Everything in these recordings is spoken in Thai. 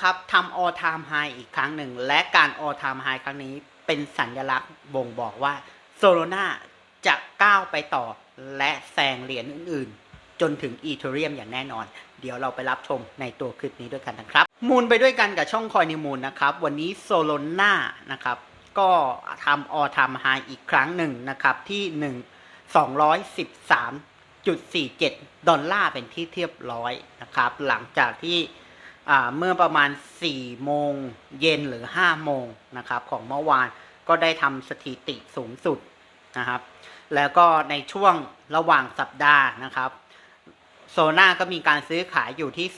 นะครับทำ all time high อีกครั้งหนึ่ง และการ all time high ครั้งนี้เป็นสัญลักษณ์บ่งบอกว่าโซโลนาจะก้าวไปต่อและแซงเหรียญอื่นๆ จนถึงอีเทเรียมอย่างแน่นอน เดี๋ยวเราไปรับชมในตัวคลิปนี้ด้วยกันนะครับ มูลไปด้วยกันกับช่องคอยนิมูลนะครับ วันนี้โซโลนานะครับ ก็ทำ all time high อีกครั้งหนึ่งนะครับ ที่ 1 213.47 ดอลลาร์เป็นที่เทียบร้อยนะครับ หลังจากที่ เมื่อประมาณ 4 โมงเย็นหรือ 5 โมงนะครับของเมื่อวานก็ได้ทำสถิติสูงสุดนะครับ แล้วก็ในช่วงระหว่างสัปดาห์นะครับโซน่าก็มีการซื้อขายอยู่ที่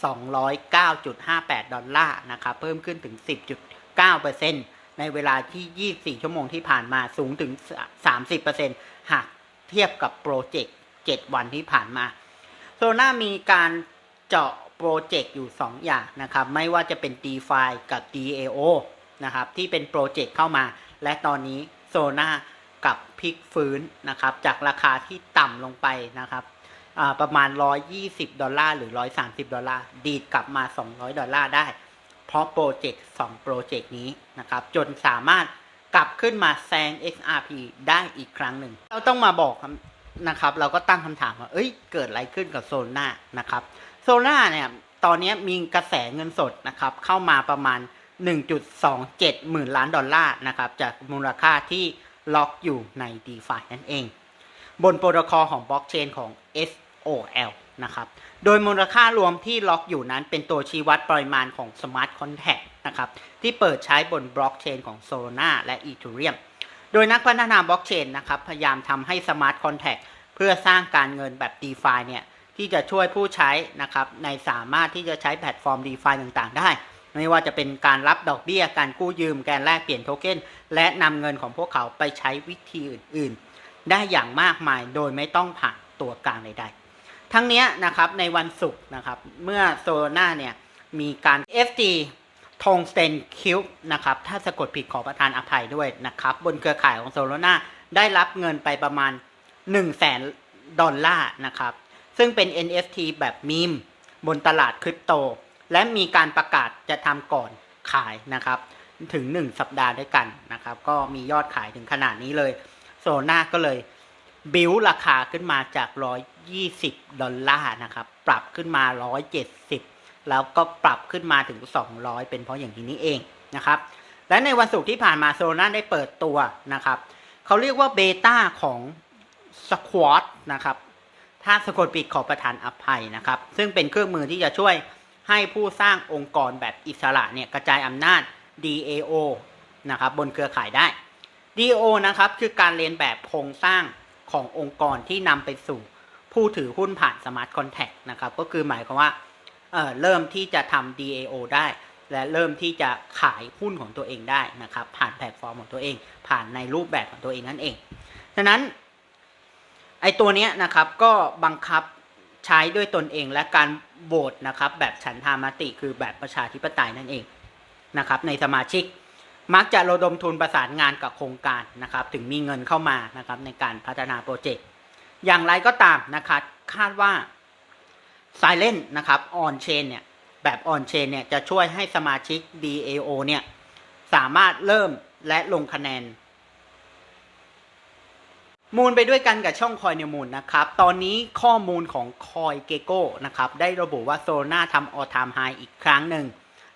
209.58 ดอลลาร์นะครับเพิ่มขึ้นถึง 10.9%ในเวลาที่ 24 ชั่วโมงที่ผ่านมาสูงถึง 30%หากเทียบกับโปรเจกต์ 7 วันที่ผ่านมา โซน่ามีการเจาะ โปรเจกต์อยู่ 2 อย่างนะครับ ไม่ว่าจะเป็น DeFi กับ DAO นะครับ ที่เป็นโปรเจกต์เข้ามา และตอนนี้โซน่ากับพลิกฟื้นนะครับ จากราคาที่ต่ำลงไปนะครับประมาณ 120 ดอลลาร์หรือ 130 ดอลลาร์ดีดกลับมา 200 ดอลลาร์ได้ เพราะโปรเจกต์2โปรเจกต์นี้นะครับ จนสามารถกลับขึ้นมาแซง XRP ได้อีกครั้งหนึ่ง เราต้องมาบอกนะครับ เราก็ตั้งคำถามว่า เอ้ย เกิดอะไรขึ้นกับโซน่านะครับ โซล่าเนี่ยตอนนี้มีกระแสเงินสดนะครับเข้ามาประมาณ 1.27 หมื่นล้านดอลลาร์นะครับจากมูลค่าที่ล็อกอยู่ใน d e f i นั่นเอง บนโปรโตคอลของบล็อกเชนของ SOL นะครับโดยมูลค่ารวมที่ล็อกอยู่นั้นเป็นตัวชี้วัดปริมาณของ Smart Contract นะครับที่เปิดใช้บนบล็อกเชนของ Solana และ Ethereum โดยนักพัฒนาบล็อกเชนนะครับพยายามทำให้ Smart Contract เพื่อสร้างการเงินแบบ DeFi เนี่ย ที่จะช่วยผู้ใช้นะครับในสามารถที่จะใช้แพลตฟอร์ม DeFi ต่างๆ ได้ ไม่ว่าจะเป็นการรับดอกเบี้ย การกู้ยืม การแลกเปลี่ยนโทเค็นและนำเงินของพวกเขาไปใช้วิธีอื่นๆ ได้อย่างมากมายโดยไม่ต้องผ่านตัวกลางใดๆ ทั้งนี้นะครับในวันศุกร์นะครับเมื่อโซโลนาเนี่ยมีการ FT ทงสเตนคิวนะครับถ้าสะกดผิดขอประทานอภัยด้วยนะครับบนเครือข่ายของโซโลนาได้รับเงินไปประมาณ1 0 0 0 0แสนดอลลาร์นะครับ ซึ่งเป็น NFT แบบมีมบนตลาดคริปโต และมีการประกาศจะทำก่อนขายนะครับ ถึง 1 สัปดาห์ด้วยกันนะครับ ก็มียอดขายถึงขนาดนี้เลย โซน่าก็เลยบิวราคาขึ้นมาจาก 120 ดอลลาร์นะครับ ปรับขึ้นมา 170 แล้วก็ปรับขึ้นมาถึง 200 เป็นเพราะอย่างนี้เองนะครับ และในวันศุกร์ที่ผ่านมาโซน่าได้เปิดตัวนะครับ เขาเรียกว่าเบต้าของ Squad นะครับ ถ้าสะกดปิดขอประทานอภัยนะครับ ซึ่งเป็นเครื่องมือที่จะช่วยให้ผู้สร้างองค์กรแบบอิสระเนี่ยกระจายอำนาจ DAO นะครับบนเครือข่ายได้ DAO นะครับคือการเรียนแบบโครงสร้างขององค์กรที่นำไปสู่ผู้ถือหุ้นผ่าน Smart Contract นะครับก็คือหมายความว่าเเริ่มที่จะทำ DAO ได้ และเริ่มที่จะขายหุ้นของตัวเองได้นะครับผ่านแพลตฟอร์มของตัวเอง ผ่านในรูปแบบของตัวเองนั่นเองฉะนั้น ไอตัวเนี้ยนะครับก็บังคับใช้ด้วยตนเองและการโหวตนะครับแบบฉันทามติคือแบบประชาธิปไตยนั่นเองนะครับในสมาชิกมักจะระดมทุนประสานงานกับโครงการนะครับถึงมีเงินเข้ามานะครับในการพัฒนาโปรเจกต์อย่างไรก็ตามนะครับคาดว่า s i l e n นะครับ on chain เนี่ยแบบ on chain เนี่ยจะช่วยให้สมาชิก DAO เนี่ยสามารถเริ่มและลงคะแนน มูลไปด้วยกันกับช่องคอยนิวมูลนะครับ ตอนนี้ข้อมูลของคอยเกโก้นะครับ ได้ระบุว่าโซน่าทำออทามไฮอีกครั้งหนึ่ง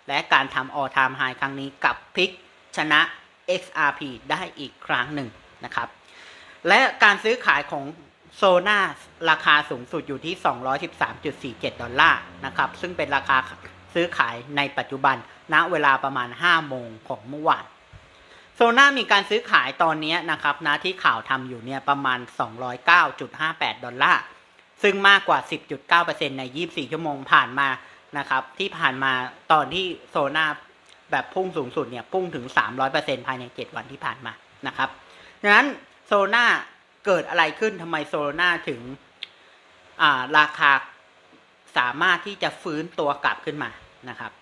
และการทำออทามไฮครั้งนี้กับพลิกชนะ XRP ได้อีกครั้งหนึ่งนะครับ และการซื้อขายของโซน่าราคาสูงสุดอยู่ที่ 213.47 ดอลลาร์นะครับ ซึ่งเป็นราคาซื้อขายในปัจจุบันณเวลาประมาณ 5 โมงของเมื่อวาน โซน่ามีการซื้อขายตอนนี้นะครับนะที่ข่าวทำอยู่เนี่ยประมาณ 209.58 ดอลลาร์ ซึ่งมากกว่า 10.9%ใน 24 ชั่วโมงผ่านมานะครับ ที่ผ่านมาตอนที่โซน่าแบบพุ่งสูงสุดเนี่ยพุ่งถึง 300%ภายใน 7 วันที่ผ่านมานะครับดังนั้นโซน่าเกิดอะไรขึ้นทำไมโซน่าถึงอ่าราคาสามารถที่จะฟื้นตัวกลับขึ้นมานะครับ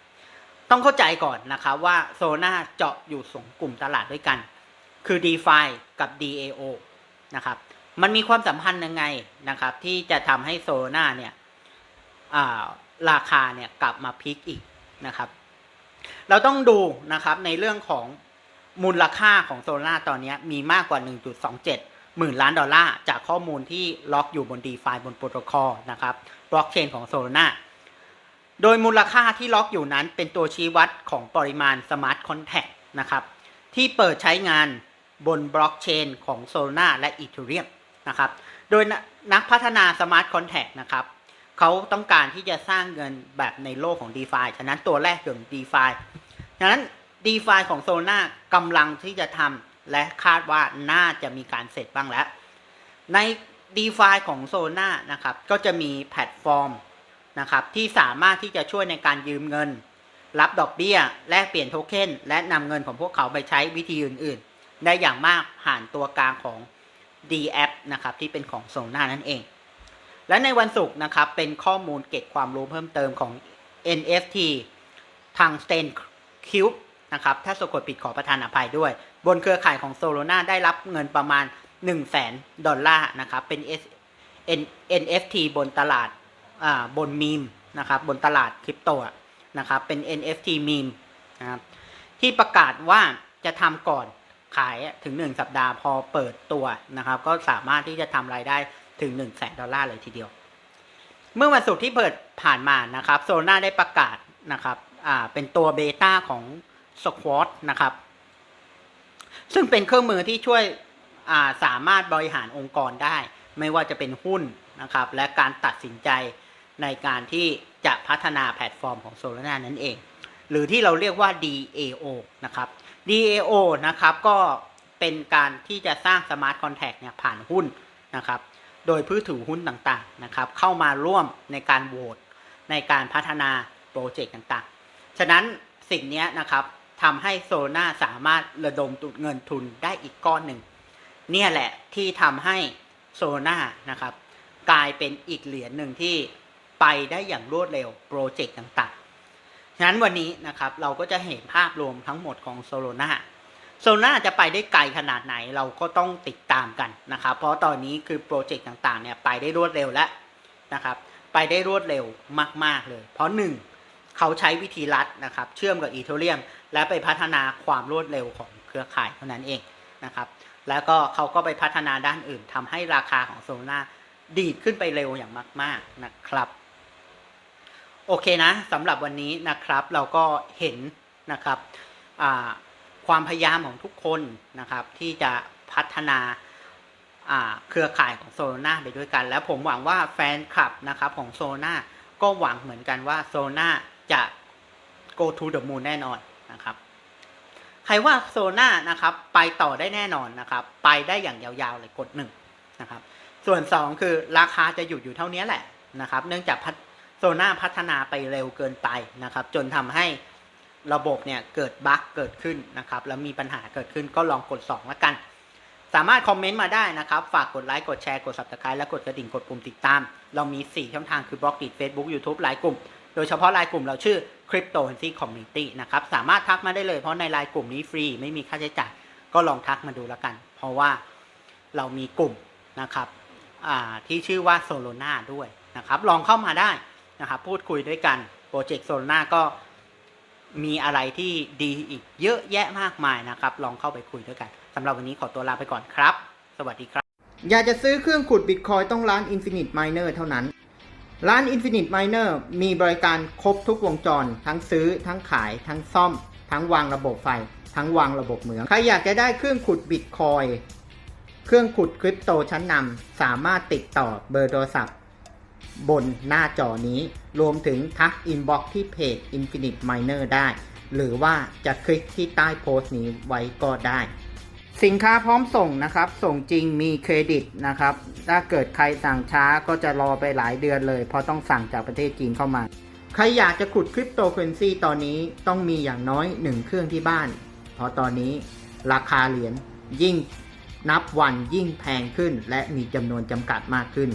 ต้องเข้าใจก่อนนะครับว่าโซน่าเจาะอยู่สองกลุ่มตลาดด้วยกัน คือ DeFi กับ DAO นะครับ มันมีความสัมพันธ์ยังไงนะครับ ที่จะทำให้โซน่าเนี่ยาราคาเนี่ยกลับมาพีคอีกนะครับ เราต้องดูนะครับในเรื่องของมูลค่าของโซลาตอนนี้มีมากกว่า 1.27 หมื่นล้านดอลลาร์ จากข้อมูลที่ล็อกอยู่บน d e f i บนโปรโตคอลนะครับบล็อกเชนของโซลา โดยมูลค่าที่ล็อกอยู่นั้นเป็นตัวชี้วัดของปริมาณสมาร์ทคอนแท็กนะครับที่เปิดใช้งานบนบล็อกเชนของโซลาและอีเทเรียมนะครับโดยนักพัฒนาสมาร์ทคอนแท็กนะครับเขาต้องการที่จะสร้างเงินแบบในโลกของ d e f i ฉะนั้นตัวแรกคือ d e f i ฉะนั้น d e f i ของโซลากำลังที่จะทำและคาดว่าน่าจะมีการเสร็จบ้างแล้ว ใน d e f i ของโซลานะครับก็จะมีแพลตฟอร์ม นะครับ ที่สามารถที่จะช่วยในการยืมเงิน รับดอกเบี้ย แลกเปลี่ยนโทเค็นและนำเงินของพวกเขาไปใช้วิธีอื่น ๆ ได้อย่างมากผ่านตัวกลางของ d a p นะครับที่เป็นของโซลานั่นเอง และในวันศุกร์นะครับเป็นข้อมูลเก็บความรู้เพิ่มเติมของ NFT ทาง s t a n Cube นะครับถ้าสะกดผิดขอประทานอภัยด้วย บนเครือข่ายของโซโลนาได้รับเงินประมาณ 1 0 0 0 0แสนดอลลาร์นะครับเป็น NFT บนตลาด บนมีมนะครับบนตลาดคริปโตนะครับเป็น NFT มีมนะครับที่ประกาศว่าจะทำก่อนขายถึง 1 สัปดาห์พอเปิดตัวนะครับ ก็สามารถที่จะทำรายได้ถึง1 0 0 0 0แสนดอลลาร์เลยทีเดียว เมื่อวันศุกร์ที่เปิดผ่านมานะครับโซนาได้ประกาศนะครับอ่าเป็นตัวเบต้าของ Squad นะครับ ซึ่งเป็นเครื่องมือที่ช่วยาสามารถบริหารองค์กรได้ ไม่ว่าจะเป็นหุ้นนะครับ และการตัดสินใจ ในการที่จะพัฒนาแพลตฟอร์มของ Solana นั่นเอง หรือที่เราเรียกว่า DAO นะครับ DAO นะครับก็เป็นการที่จะสร้าง Smart Contract เนี่ยผ่านหุ้นนะครับ โดยผู้ถือหุ้นต่างๆนะครับ เข้ามาร่วมในการโหวตในการพัฒนาโปรเจกต์ต่างๆ ฉะนั้นสิ่งนี้นะครับทำให้โซน่าสามารถระดมตุนเงินทุนได้อีกก้อนหนึ่ง เนี่ยแหละที่ทำให้โซน่านะครับกลายเป็นอีกเหรียญหนึ่งที่ ไปได้อย่างรวดเร็วโปรเจกต์ต่างๆ ฉะนั้นวันนี้นะครับเราก็จะเห็นภาพรวมทั้งหมดของโซโลนาโซโลนาจะไปได้ไกลขนาดไหนเราก็ต้องติดตามกันนะครับ เพราะตอนนี้คือโปรเจกต์ต่างๆเนี่ยไปได้รวดเร็วแล้วนะครับไปได้รวดเร็วมาก ๆเลย เพราะหนึ่งเขาใช้วิธีลัดนะครับ เชื่อมกับอีเทเรียม และไปพัฒนาความรวดเร็วของเครือข่ายเท่านั้นเองนะครับ แล้วก็เขาก็ไปพัฒนาด้านอื่นทำให้ราคาของโซลนาดีดขึ้นไปเร็วอย่างมาก ๆนะครับ โอเคนะสำหรับวันนี้นะครับเราก็เห็นนะครับความพยายามของทุกคนนะครับที่จะพัฒนาเครือข่ายของโซลนาไปด้วยกัน แล้วผมหวังว่าแฟนคลับนะครับของโซลนาก็หวังเหมือนกันว่าโซลนาจะ go to the moon แน่นอนนะครับใครว่าโซน่านะครับไปต่อได้แน่นอนนะครับ ไปได้อย่างยาวๆเลยกดหนึ่งนะครับ ส่วนสองคือราคาจะหยุดอยู่เท่านี้แหละนะครับ เนื่องจาก น่าพัฒนาไปเร็วเกินไปนะครับ จนทำให้ระบบเนี่ยเกิดบั๊กเกิดขึ้นนะครับ แล้วมีปัญหาเกิดขึ้นก็ลองกด2แล้วกัน สามารถคอมเมนต์มาได้นะครับ ฝากกดไลค์กดแชร์กด subscribe และกดกระดิ่งกดปุ่มติดตาม เรามี 4 ช่องทางคือบล็อกดิ Facebook YouTube ไลน์กลุ่ม โดยเฉพาะไลน์กลุ่มเราชื่อ Cryptocurrency Community นะครับ สามารถทักมาได้เลยเพราะในไลน์กลุ่มนี้ฟรี ไม่มีค่าใช้จ่ายก็ลองทักมาดูแล้วกัน เพราะว่าเรามีกลุ่มนะครับที่ชื่อว่า Solana ด้วยนะครับ ลองเข้ามาได้ นะครับพูดคุยด้วยกันโปรเจกต์ Solana ก็มีอะไรที่ดีอีกเยอะแยะมากมายนะครับ ลองเข้าไปคุยด้วยกันสำหรับวันนี้ขอตัวลาไปก่อนครับ สวัสดีครับ อยากจะซื้อเครื่องขุดบิตคอยต้องร้าน Infinite Miner เท่านั้น ร้าน Infinite Miner มีบริการครบทุกวงจร ทั้งซื้อ ทั้งขาย ทั้งซ่อม ทั้งวางระบบไฟ ทั้งวางระบบเหมือง ใครอยากจะได้เครื่องขุดบิตคอยเครื่องขุดคริปโตชั้นนำสามารถติดต่อเบอร์โทรศัพท์ บนหน้าจอนี้ รวมถึงทักอินบ็อกที่เพจ Infinite Miner ได้ หรือว่าจะคลิกที่ใต้โพสต์นี้ไว้ก็ได้ สินค้าพร้อมส่งนะครับ ส่งจริงมีเครดิตนะครับ ถ้าเกิดใครสั่งช้าก็จะรอไปหลายเดือนเลย เพราะต้องสั่งจากประเทศจีนเข้ามา ใครอยากจะขุดคริปโตเคอเรนซีตอนนี้ต้องมีอย่างน้อยหนึ่งเครื่องที่บ้าน เพราะตอนนี้ราคาเหรียญยิ่งนับวันยิ่งแพงขึ้นและมีจำนวนจำกัดมากขึ้น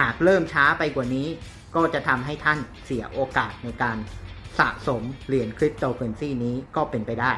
หากเริ่มช้าไปกว่านี้ ก็จะทำให้ท่านเสียโอกาสในการสะสมเหรียญคริปโตเคอเรนซีนี้ก็เป็นไปได้